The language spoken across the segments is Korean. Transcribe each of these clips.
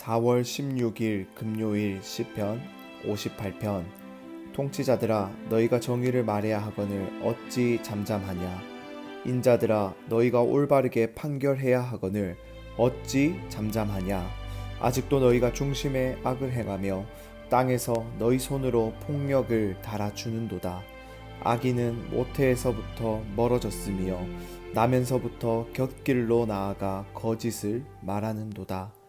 4월 16일 금요일 시편 58편. 통치자들아 너희가 정의를 말해야 하거늘 어찌 잠잠하냐? 인자들아 너희가 올바르게 판결해야 하거늘 어찌 잠잠하냐? 아직도 너희가 중심에 악을 행하며 땅에서 너희 손으로 폭력을 달아주는도다. 악인은 모태에서부터 멀어졌으며 나면서부터 곁길로 나아가 거짓을 말하는도다.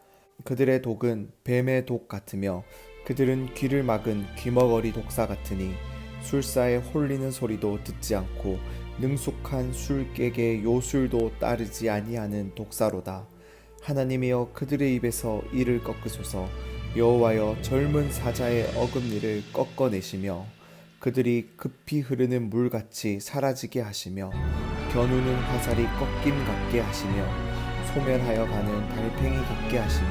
그들의 독은 뱀의 독 같으며 그들은 귀를 막은 귀머거리 독사 같으니 술사에 홀리는 소리도 듣지 않고 능숙한 술객의 요술도 따르지 아니하는 독사로다. 하나님이여 그들의 입에서 이를 꺾으소서 여호와여 젊은 사자의 어금니를 꺾어내시며 그들이 급히 흐르는 물같이 사라지게 하시며 겨누는 화살이 꺾임 같게 하시며 소멸하여 가는 달팽이 같게 하시며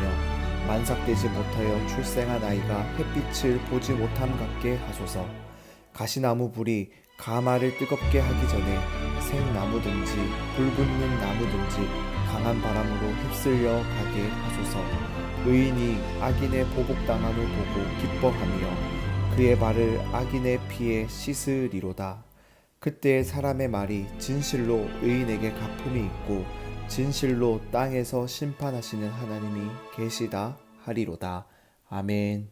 만삭되지 못하여 출생한 아이가 햇빛을 보지 못함 같게 하소서. 가시나무 불이 가마를 뜨겁게 하기 전에 생나무든지 불붙는 나무든지 강한 바람으로 휩쓸려 가게 하소서. 의인이 악인의 보복당함을 보고 기뻐하며 그의 발을 악인의 피에 씻으리로다. 그때 사람의 말이 진실로 의인에게 갚음이 있고 진실로 땅에서 심판하시는 하나님이 계시다 하리로다. 아멘.